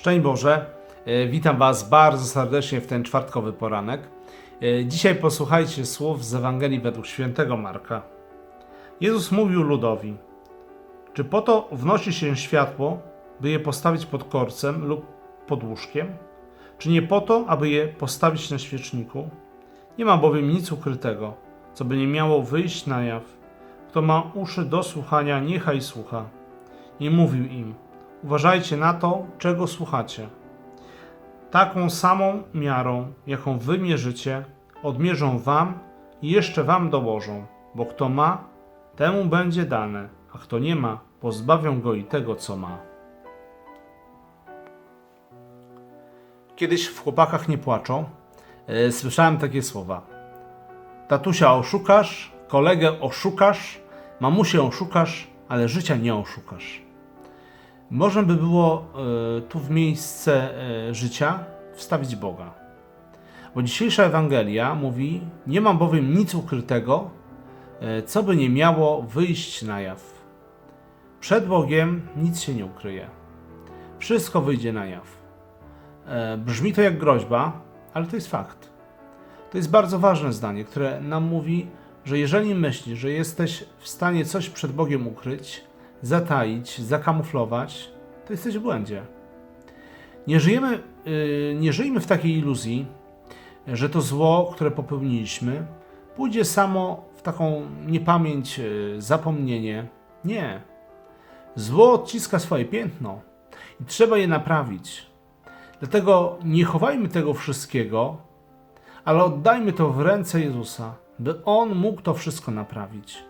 Szczęść Boże, E, witam Was bardzo serdecznie w ten czwartkowy poranek. E, Dzisiaj posłuchajcie słów z Ewangelii według świętego Marka. Jezus mówił ludowi: Czy po to wnosi się światło, by je postawić pod korcem lub pod łóżkiem? Czy nie po to, aby je postawić na świeczniku? Nie ma bowiem nic ukrytego, co by nie miało wyjść na jaw. Kto ma uszy do słuchania, niechaj słucha. I mówił im: Uważajcie na to, czego słuchacie. Taką samą miarą, jaką wy mierzycie, odmierzą wam i jeszcze wam dołożą, bo kto ma, temu będzie dane, a kto nie ma, pozbawią go i tego, co ma. Kiedyś w chłopakach nie płaczą. e, słyszałem takie słowa. Tatusia oszukasz, kolegę oszukasz, mamusię oszukasz, ale życia nie oszukasz. Można by było e, tu w miejsce e, życia wstawić Boga. Bo dzisiejsza Ewangelia mówi: Nie mam bowiem nic ukrytego, e, co by nie miało wyjść na jaw. Przed Bogiem nic się nie ukryje. Wszystko wyjdzie na jaw. Brzmi to jak groźba, ale to jest fakt. To jest bardzo ważne zdanie, które nam mówi, że jeżeli myślisz, że jesteś w stanie coś przed Bogiem ukryć, zataić, zakamuflować, to jesteś w błędzie. Nie żyjemy, yy, nie żyjmy w takiej iluzji, że to zło, które popełniliśmy, pójdzie samo w taką niepamięć, yy, zapomnienie. Nie. Zło odciska swoje piętno i trzeba je naprawić. Dlatego nie chowajmy tego wszystkiego, ale oddajmy to w ręce Jezusa, by On mógł to wszystko naprawić.